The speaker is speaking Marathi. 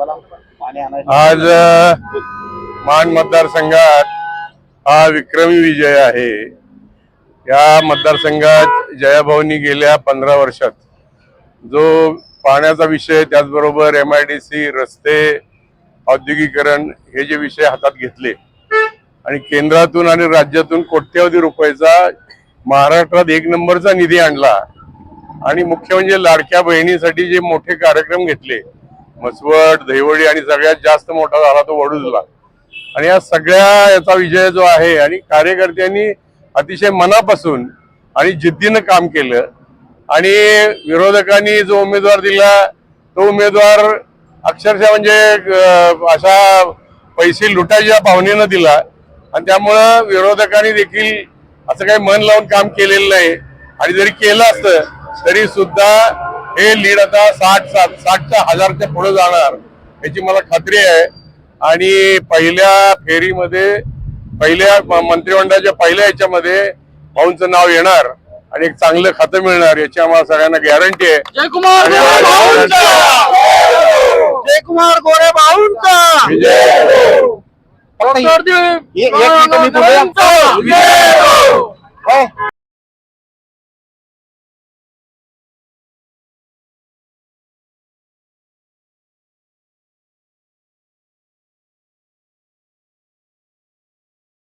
आज मान मतदारसंघात हा विक्रमी विजय आहे. या मतदारसंघात जयाभाऊनी गेल्या पंधरा वर्षात जो पाण्याचा विषय त्याचबरोबर एम आय डी सी रस्ते औद्योगिकरण हे जे विषय हातात घेतले आणि केंद्रातून आणि राज्यातून कोट्यवधी रुपयाचा महाराष्ट्रात एक नंबरचा निधी आणला आणि मुख्य म्हणजे लाडक्या बहिणीसाठी जे मोठे कार्यक्रम घेतले मसवड दहिवडी आणि सगळ्यात जास्त मोठा झाला तो वडूजला आणि या सगळ्या याचा विजय जो आहे आणि कार्यकर्त्यांनी अतिशय मनापासून आणि जिद्दीनं काम केलं आणि विरोधकांनी जो उमेदवार दिला तो उमेदवार अक्षरशः म्हणजे अशा पैसे लुटायच्या भावनेनं दिला. आणि त्यामुळं विरोधकांनी देखील असं काही मन लावून काम केलेलं नाही. आणि जरी केलं असतं तरी सुद्धा हे लीड आता साठ सात साठच्या हजारच्या पुढे जाणार याची मला खात्री आहे. आणि पहिल्या फेरीमध्ये पहिल्या मंत्रिमंडळाच्या पहिल्या याच्यामध्ये भाऊंचं नाव येणार आणि एक चांगलं खातं मिळणार याची आम्हाला सगळ्यांना गॅरंटी आहे. जयकुमार गोरे भाऊंचा